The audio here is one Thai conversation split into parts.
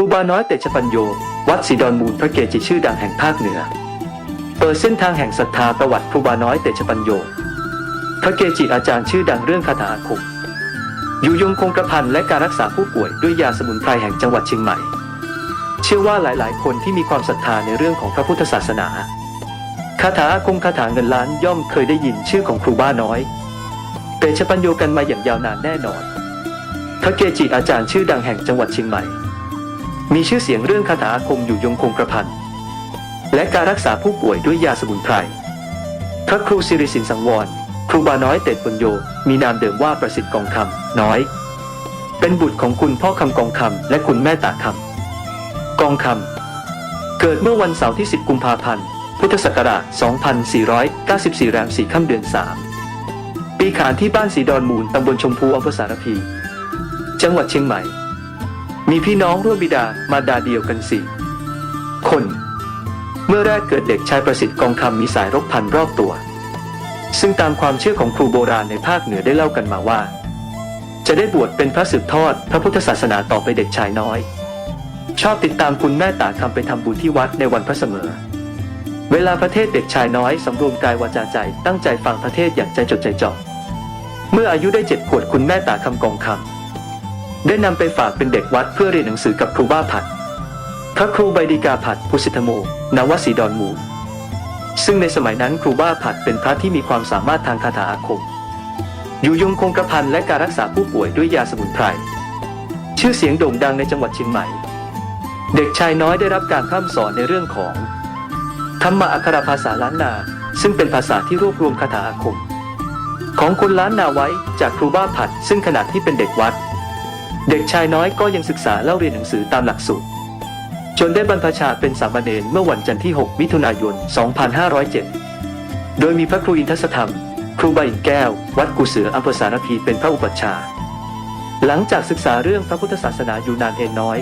รูบาน้อยเตชะปัญโย วัดศรีดอนมูลพระเกจิชื่อดังแห่งภาคเหนือ เปิดเส้นทางแห่งศรัทธาประวัติครูบาน้อยเตชะปัญโย พระเกจิอาจารย์ชื่อดังเรื่องคาถาอาคมอยู่ยงคงกระพันและการรักษาผู้ป่วยด้วยยาสมุนไพรแห่งจังหวัดเชียงใหม่ เชื่อว่าหลายๆ คนที่มีความศรัทธาในเรื่องของพระพุทธศาสนา คาถาอาคมคาถาเงินล้านย่อมเคยได้ยินชื่อของครูบ้าน้อย เตชะปัญโยกันมาอย่างยาวนานแน่นอน พระเกจิอาจารย์ชื่อดังแห่งจังหวัดเชียงใหม่ มีชื่อเสียงเรื่องคาถาอาคมอยู่ยงคงกระพันและการรักษาผู้ป่วยด้วยยาสมุนไพร พระครูสิริสินสังวร ครูบาน้อยเตชปัญโย มีนามเดิมว่าประสิทธิ์กองคำน้อย เป็นบุตรของคุณพ่อคำกองคำและคุณแม่ตาคำกองคำเกิดเมื่อวันเสาร์ที่ 10 กุมภาพันธ์ พุทธศักราช 2494 แรม 4 ค่ำเดือน 3 ปีขานที่บ้านสีดอนมูลตำบลชมพูอำเภอสารพี จังหวัดเชียงใหม่ มีพี่น้องร่วมบิดามาดาเดียวกันสี่คน เมื่อแรกเกิดเด็กชายประสิทธิ์กองคำมีสายรกพันรอบตัว ซึ่งตามความเชื่อของครูโบราณในภาคเหนือได้เล่ากันมาว่า จะได้บวชเป็นพระสืบทอดพระพุทธศาสนาต่อไปเด็กชายน้อย ชอบติดตามคุณแม่ตาคำไปทำบุญที่วัดในวันพระเสมอ เวลาพระเทศเด็กชายน้อยสำรวมกายวาจาใจตั้งใจฟังพระเทศอย่างใจจดใจจ่อเมื่ออายุได้เจ็ดขวบคุณแม่ตาคำกองคำ ได้นำไปฝากเป็นเด็กวัดเพื่อเรียนหนังสือกับครูบ้าผัด พระครูใบดีกาผัดภูสิทธโม นวสีดอนมูล ซึ่งในสมัยนั้นครูบ้าผัดเป็นพระที่มีความสามารถทางคาถาอาคม อยู่ยงคงกระพันและการรักษาผู้ป่วยด้วยยาสมุนไพร ชื่อเสียงโด่งดังในจังหวัดเชียงใหม่ เด็กชายน้อยได้รับการพร่ำสอนในเรื่องของธรรมะอัครภาษาล้านนา ซึ่งเป็นภาษาที่รวบรวมคาถาอาคม ของคนล้านนาไว้จากครูบ้าผัดซึ่งขณะที่เป็นเด็กวัด เด็กชายน้อยก็ยังศึกษาเล่าเรียนหนังสือตามหลักสูตร จนได้บรรพชาเป็นสามเณรเมื่อวันจันทร์ที่ 6 มิถุนายน 2507 โดยมีพระครูอินทศธรรม ครูใบอินแก้ว วัดกุเสืออำเภอสารพีเป็นพระอุปัชฌาย์หลังจากศึกษาเรื่องพระพุทธศาสนาอยู่นานเอ็นน้อย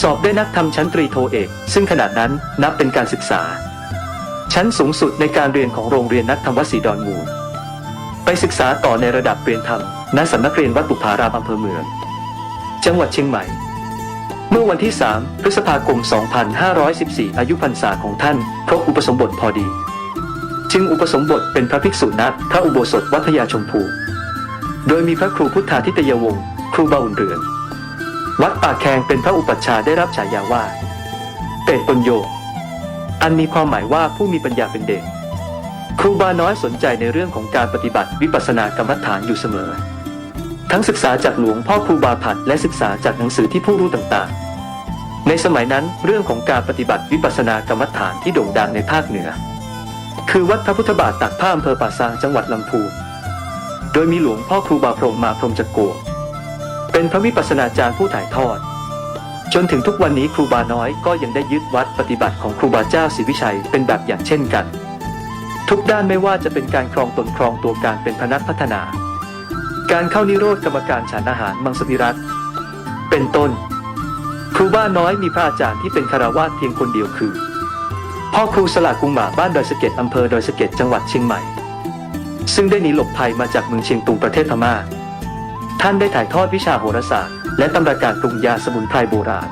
สอบได้นักธรรมชั้นตรีโทเอก ซึ่งขนาดนั้นนับเป็นการศึกษา ชั้นสูงสุดในการเรียนของโรงเรียนนักธรรมวสีดอนมูล ไปศึกษาต่อในระดับเรียนธรรมณสำนักเรียนวัดบุพารามอำเภอเมือง จังหวัดเชียงใหม่ เมื่อวันที่ 3 พฤษภาคม 2514 อายุพรรษาของท่านครบอุปสมบทพอดี จึงอุปสมบทเป็นพระภิกษุณพระอุโบสถวัดพญาชมพู โดยมีพระครูพุทธาทิตยวงศ์ครูบาอุ่นเรือน วัดป่าแคงเป็นพระอุปัชฌาย์ได้รับฉายาว่า เตตปัญโย อันมีความหมายว่าผู้มีปัญญาเป็นเด็กครูบาน้อยสนใจในเรื่องของการปฏิบัติวิปัสสนากรรมฐานอยู่เสมอ ทั้งศึกษาจากหลวงพ่อครูบาผัดและศึกษาจากหนังสือที่ผู้รู้ต่างๆ ในสมัยนั้นเรื่องของการปฏิบัติวิปัสสนากรรมฐานที่โด่งดังในภาคเหนือ คือวัดพระพุทธบาทตักผ้าอำเภอป่าซางจังหวัดลำพูนโดยมีหลวงพ่อครูบาพรหมมาพรหมจักโกเป็นพระวิปัสสนาจารย์ผู้ถ่ายทอด จนถึงทุกวันนี้ครูบาน้อยก็ยังได้ยึดวัดปฏิบัติของครูบาเจ้าศรีวิชัยเป็นแบบอย่างเช่นกัน ทุกด้านไม่ว่าจะเป็นการครองตนครองตัวการเป็นพนักพัฒนา การเข้านิโรธกรรมการฉันอาหารมังสวิรัตเป็นต้น ครูบ้าน้อยมีพระอาจารย์ที่เป็นคารวาสเพียงคนเดียวคือ พ่อครูสลากุงหมาบ้านดอยสะเก็ดอำเภอดอยสะเก็ดจังหวัดเชียงใหม่ ซึ่งได้หนีหลบภัยมาจากเมืองเชียงตุงประเทศพม่า ท่านได้ถ่ายทอดวิชาโหราศาสตร์ และตำราการปรุงยาสมุนไพรโบราณ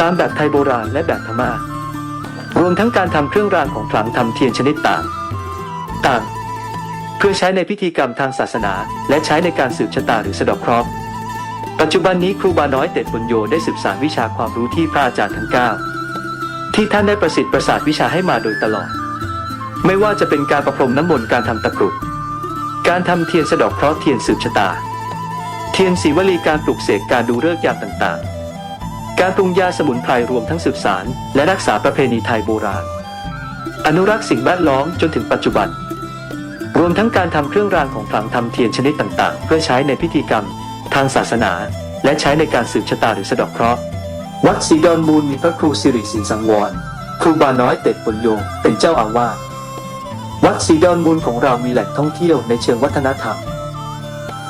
ตามแบบไทยโบราณและแบบพม่ารวมทั้งการทำเครื่องรางของขลังทำเทียนชนิดต่างต่าง เพื่อใช้ในพิธีกรรมทางศาสนา และใช้ในการสืบชะตาหรือสะดอกเคราะห์ปัจจุบันนี้ครูบาน้อยเต็ดบุญโยได้สืบสานวิชาความรู้ที่พระอาจารย์ทั้ง 9 ที่ท่านได้ประสิทธิ์ประสาทวิชาให้มาโดยตลอด ไม่ว่าจะเป็นการประพรมน้ำมนต์การทำตะกรุดการทำเทียนสะดอกเคราะห์เทียนสืบชะตา เทียนสีวลีการปลุกเสกการดูฤกษ์ยาต่างๆ การปรุงยาสมุนไพรรวมทั้งสืบสารและรักษาประเพณีไทยโบราณ อนุรักษ์สิ่งแวดล้อมจนถึงปัจจุบัน รวมทั้งการทำเครื่องรางของขลังทำเทียนชนิดต่างๆ เพื่อใช้ในพิธีกรรม ทางศาสนา และใช้ในการสืบชะตาหรือสะดอกเคราะห์วัดศรีดอนมูลมีพระครูสิริสินสังวรครูบาน้อยเต็ดปุญโยงเป็นเจ้าอาวาสวัดศรีดอนมูลของเรามีแหล่งท่องเที่ยวในเชิงวัฒนธรรม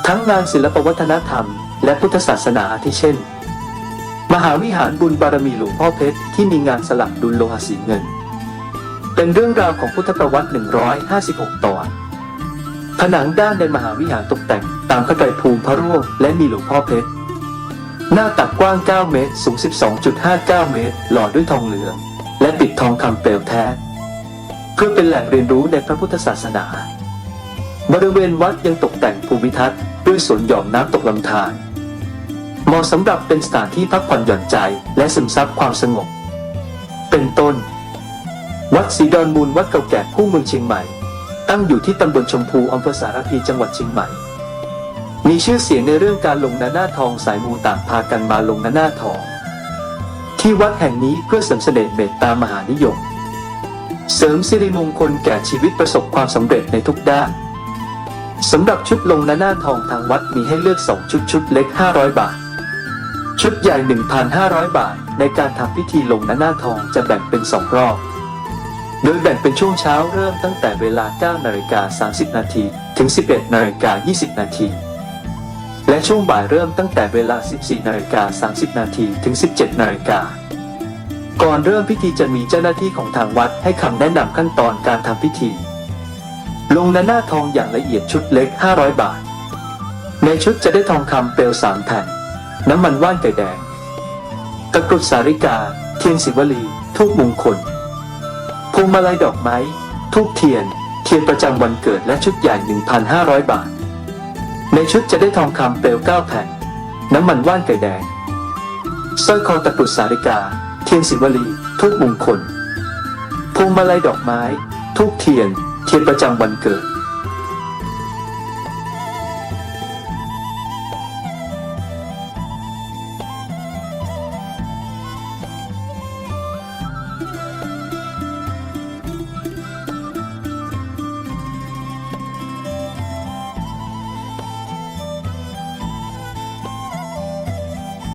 ทั้งงานศิลปวัฒนธรรม และพุทธศาสนาอาทิเช่น มหาวิหารบุญบารมีหลวงพ่อเพชรที่มีงานสลักดุลโลหะสีเงิน เป็นเรื่องราวของพุทธประวัติ 156 ตอน ผนังด้านในมหาวิหารตกแต่งตามพระไตรภูมิพระร่วงและมีหลวงพ่อเพชร หน้าตักกว้าง 9 เมตร สูง 12.59 เมตร หล่อด้วยทองเหลือง และปิดทองคำเปลวแท้ เพื่อเป็นแหล่งเรียนรู้ในพระพุทธศาสนา บริเวณวัดยังตกแต่งภูมิทัศน์ด้วยสวนหย่อมน้ำตกลำธารเหมาะสำหรับเป็นสถานที่พักผ่อนหย่อนใจและซึมซับความสงบ เป็นต้น วัดศรีดอนมูลวัดเก่าแก่คู่เมืองเชียงใหม่ ตั้งอยู่ที่ตำบลชมพูอำเภอสารพีจังหวัดเชียงใหม่ มีชื่อเสียงในเรื่องการลงนาหน้าทองสายมูต่างพากันมาลงนาหน้าทอง ที่วัดแห่งนี้เพื่อเสริมเสน่ห์เมตตามหานิยม เสริมสิริมงคลแก่ชีวิตประสบความสำเร็จในทุกด้านสำหรับชุดลงนาหน้าทองทางวัดมีให้เลือก2ชุดชุดเล็ก 500 บาท ชุดใหญ่ 1,500 บาท ในการทำพิธีลงนาหน้าทองจะแบ่งเป็น2รอบ โดยแบ่งเป็นช่วงเช้าเริ่มตั้งแต่เวลา 9 นาฬิกา 30 นาทีถึง 11 นาฬิกา 20 นาทีและช่วงบ่ายเริ่มตั้งแต่เวลา 14 นาฬิกา 30 นาทีถึง 17 นาฬิกาก่อนเริ่มพิธีจะมีเจ้าหน้าที่ของทางวัดให้คำแนะนำขั้นตอนการทำพิธี ลงนหน้าทองอย่างละเอียดชุดเล็ก 500 บาท ในชุดจะได้ทองคำเปลวสามแผ่น น้ำมันว่านไก่แดง ตะกรุดสาริกา เทียนสิวลี ทูบมงคล วงมาลัยดอกไม้ทูบเทียน เทียนประจำวันเกิดและชุดใหญ่ 1,500 บาท ในชุดจะได้ทองคำเปลว9แผ่น น้ำมันว่านไก่แดงสร้อยคอตะกรุดสาริกา เทียนสิวลีทูบมงคลพวงมาลัยดอกไม้ทูบเทียน เทียนประจำวันเกิด